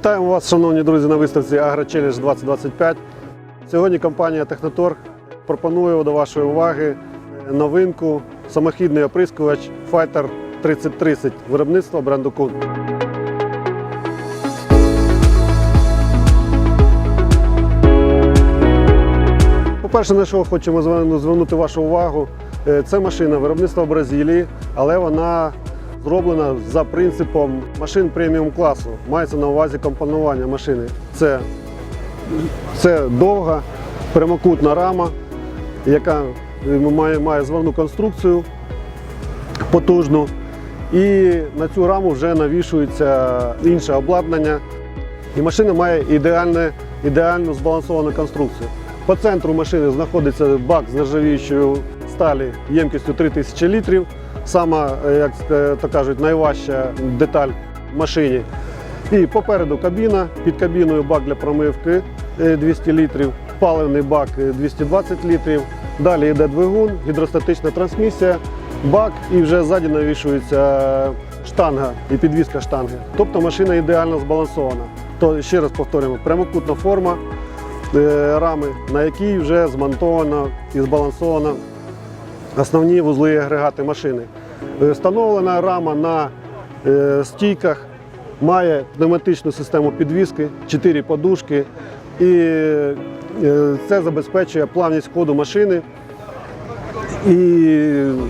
Вітаємо вас, шановні друзі, на виставці AgroChallenge 2025. Сьогодні компанія Техноторг пропонує до вашої уваги новинку самохідний оприскувач Fighter 3030 виробництва бренду Kun. По-перше, на що хочемо звернути вашу увагу, е, це машина виробництва Бразилії, але вона зроблена за принципом машин преміум класу. Мається на увазі компонування машини. Це, це довга прямокутна рама, яка е, має, має зварну конструкцію потужну. І на цю раму вже навішується інше обладнання. І машина має ідеальне, ідеально збалансовану конструкцію. По центру машини знаходиться бак з нержавіючої сталі ємкістю 3000 літрів. Сама, е, як е, то кажуть, найважча деталь в машині. І попереду кабіна, під кабіною бак для промивки е, 200 літрів, паливний бак е, 220 літрів. Далі йде двигун, гідростатична трансмісія, бак і вже ззаді навішується штанга і підвізка штанги. Тобто машина ідеально збалансована. То ще раз повторюємо, прямокутна форма е, рами, на якій вже змонтовано і збалансовано основні вузли і агрегати машини. Е, Встановлена рама на е, стійках, має пневматичну систему підвіски, 4 подушки, і е, це забезпечує плавність ходу машини. І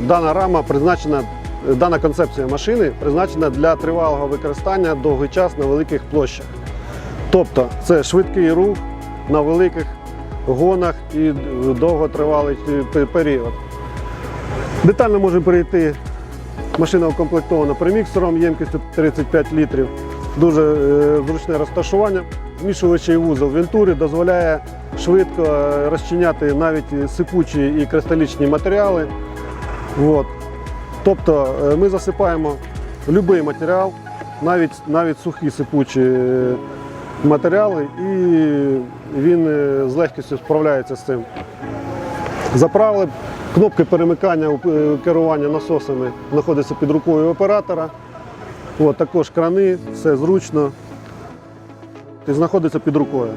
дана рама призначена, дана концепція машини призначена для тривалого використання довгий час на великих площах. Тобто це швидкий рух на великих гонах і довготривалий період. Детально може перейти. Машина укомплектована преміксером ємкістю 35 літрів. Дуже е, зручне розташування. Змішувачий вузол Вентурі дозволяє швидко е, розчиняти навіть сипучі і кристалічні матеріали. От. Тобто е, ми засипаємо будь-який матеріал, навіть, навіть сухі сипучі матеріали, і він з легкістю справляється з цим. Заправили. Кнопки перемикання е, керування насосами знаходяться під рукою оператора. От, також крани, все зручно. І знаходиться під рукою.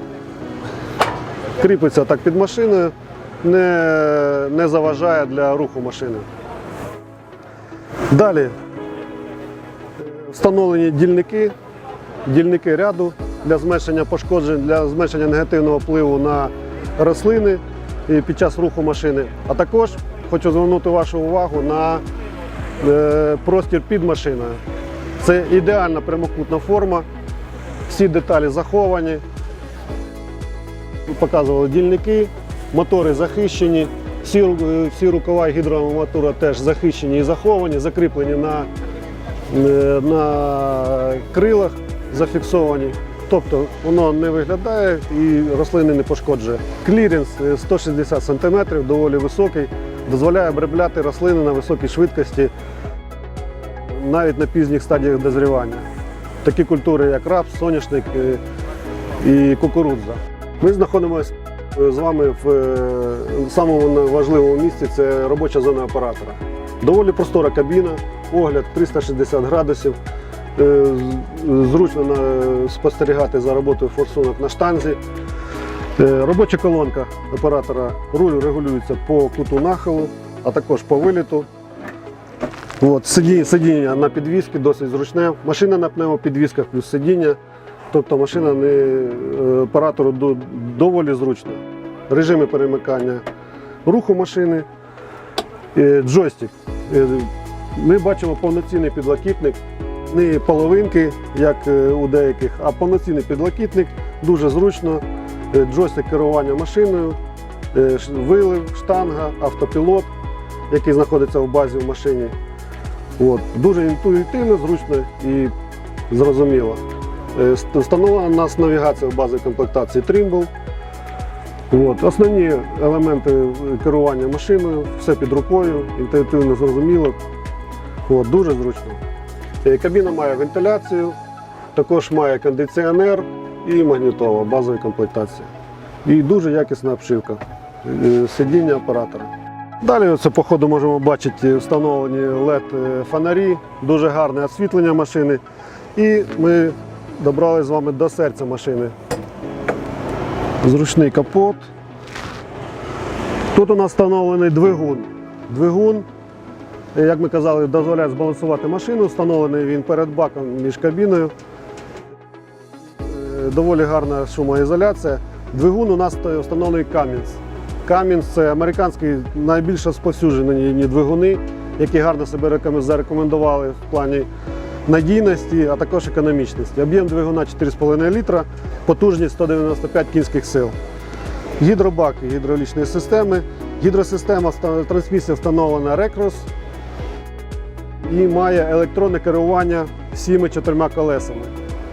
Кріпиться так під машиною, не, не заважає для руху машини. Далі встановлені дільники, дільники ряду для зменшення пошкоджень, для зменшення негативного впливу на рослини під час руху машини. А також хочу звернути вашу увагу на е, простір під машиною. Це ідеальна прямокутна форма, всі деталі заховані. Показували дільники, мотори захищені, всі, е, всі рукава гідромотора теж захищені і заховані, закріплені на, е, на крилах, зафіксовані. Тобто воно не виглядає і рослини не пошкоджує. Кліренс е, 160 см, доволі високий, дозволяє обробляти рослини на високій швидкості навіть на пізніх стадіях дозрівання. Такі культури, як рапс, соняшник е, і кукурудза. Ми знаходимося е, з вами в е, самому важливому місці це робоча зона оператора. Доволі простора кабіна, огляд 360 градусів. Е, Зручно спостерігати за роботою форсунок на штанзі. Е, Робоча колонка оператора руль регулюється по куту нахилу, а також по виліту. От, сидіння, на підвіски досить зручне. Машина на пневмопідвісках плюс сидіння. Тобто машина не, е, оператору доволі зручна. Режими перемикання руху машини, джойстик. Ми бачимо повноцінний підлокітник, не половинки, як е, у деяких, а повноцінний підлокітник, дуже зручно. Е, Джойстик керування машиною, е, вилив, штанга, автопілот, який знаходиться в базі в машині. От. Дуже інтуїтивно, зручно і зрозуміло. Встановлена у нас навігація в базі комплектації Trimble. От. Основні елементи керування машиною, все під рукою, інтуїтивно зрозуміло. От. Дуже зручно. Е, Кабіна має вентиляцію, також має кондиціонер і магнітола базової комплектації. І дуже якісна обшивка е, сидіння оператора. Далі оце, по ходу можемо бачити встановлені LED фонарі, дуже гарне освітлення машини. І ми добрались з вами до серця машини. Зручний капот. Тут у нас встановлений двигун. Двигун, як ми казали, дозволяє збалансувати машину. Встановлений він перед баком між кабіною. Е, Доволі гарна шумоізоляція. Двигун у нас встановлений Cummins. Cummins – це американські найбільш розповсюджені двигуни, які гарно себе зарекомендували в плані надійності, а також економічності. Об'єм двигуна 4,5 літра, потужність 195 кінських сил. Гідробаки гідравлічної системи. Гідросистема трансмісія встановлена Recross і має електронне керування всіми чотирма колесами.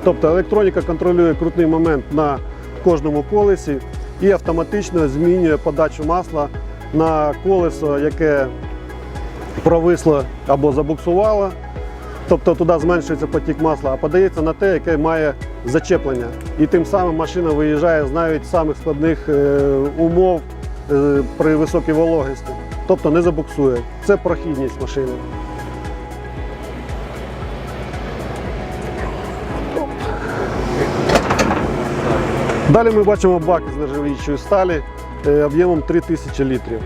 Тобто електроніка контролює крутний момент на кожному колесі і автоматично змінює подачу масла на колесо, яке провисло або забуксувало. Тобто туди зменшується потік масла, а подається на те, яке має зачеплення. І тим самим машина виїжджає з навіть самих складних е, умов е, при високій вологості. Тобто не забуксує. Це прохідність машини. Далі ми бачимо бак з нержавіючої сталі е, об'ємом 3000 літрів.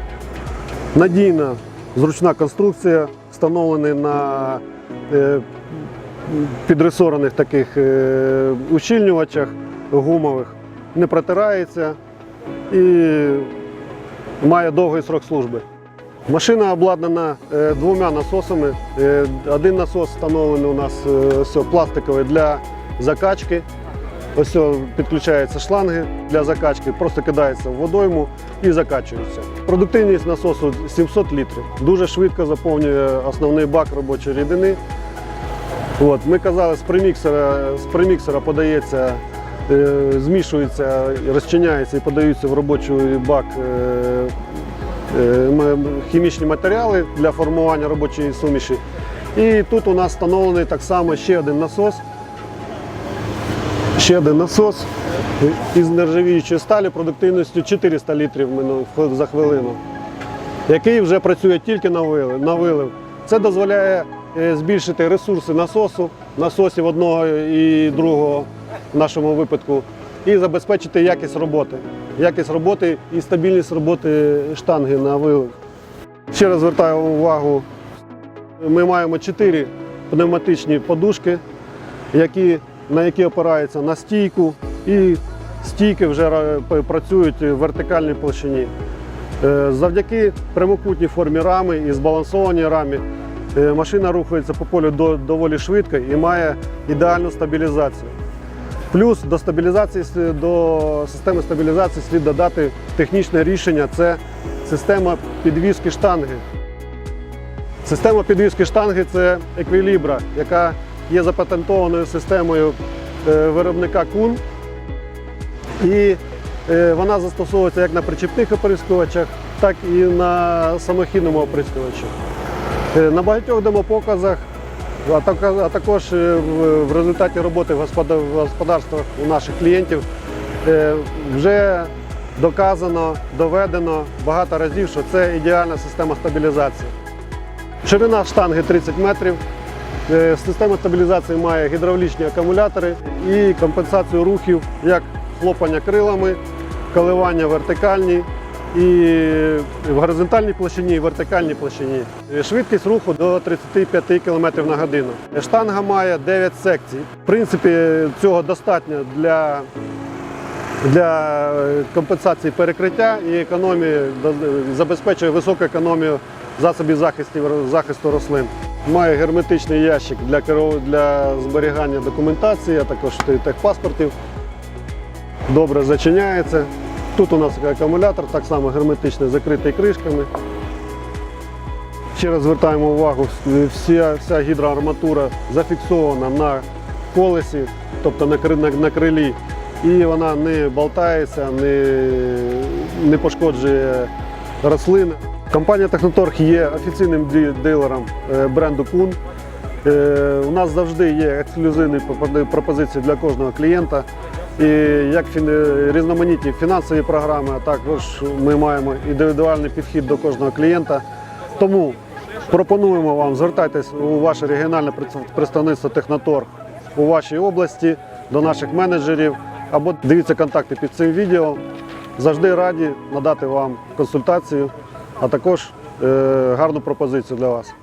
Надійна, зручна конструкція, встановлений на е, підресорених таких е, ущільнювачах гумових, не протирається і має довгий срок служби. Машина обладнана двома насосами. Один насос встановлений у нас пластиковий для закачки. Ось підключаються шланги для закачки, просто кидається в водойму і закачується. Продуктивність насосу 700 літрів. Дуже швидко заповнює основний бак робочої рідини. От, ми казали, з приміксера, з приміксера подається, е, змішується, розчиняється і подаються в робочий бак е, е, хімічні матеріали для формування робочої суміші. І тут у нас встановлений так само ще один насос. Ще один насос із нержавіючої сталі продуктивністю 400 літрів за хвилину, який вже працює тільки на вилив. Це дозволяє е, збільшити ресурси насосу, насосів одного і другого в нашому випадку, і забезпечити якість роботи. Якість роботи і стабільність роботи штанги на вилив. Ще раз звертаю увагу, ми маємо чотири пневматичні подушки, які, на які опираються на стійку, і стійки вже працюють в вертикальній площині. Е, Завдяки прямокутній формі рами і збалансованій рамі е, машина рухається по полю доволі швидко і має ідеальну стабілізацію. Плюс до стабілізації до системи стабілізації слід додати технічне рішення це система підвіски штанги. Система підвіски штанги це еквілібра, яка є запатентованою системою е, виробника Кун. І е, вона застосовується як на причіпних оприскувачах, так і на самохідному оприскувачі. Е, На багатьох демопоказах, а також в результаті роботи в господарствах у наших клієнтів вже доказано, доведено багато разів, що це ідеальна система стабілізації. Ширина штанги 30 метрів. Е, Система стабілізації має гідравлічні акумулятори і компенсацію рухів, як хлопання крилами, коливання вертикальні і в горизонтальній площині, і вертикальній площині. Е, Швидкість руху до 35 км на годину. Е, Штанга має 9 секцій. В принципі, цього достатньо для для компенсації перекриття і економії забезпечує високу економію засобів захисту, рослин. Має герметичний ящик для, для зберігання документації, а також техпаспортів. Добре зачиняється. Тут у нас акумулятор, так само герметичний, закритий кришками. Ще раз звертаємо увагу, вся, вся гідроарматура зафіксована на колесі, тобто на, на, на крилі, і вона не болтається, не, не пошкоджує рослини. Компанія Техноторг є офіційним дилером е, бренду Кун. Е, У нас завжди є ексклюзивні пропозиції для кожного клієнта. І як різноманітні фінансові програми, а також ми маємо індивідуальний підхід до кожного клієнта. Тому пропонуємо вам звертайтесь у ваше регіональне представництво Техноторг у вашій області. до наших менеджерів або дивіться контакти під цим відео. Завжди раді надати вам консультацію, а також е, гарну пропозицію для вас.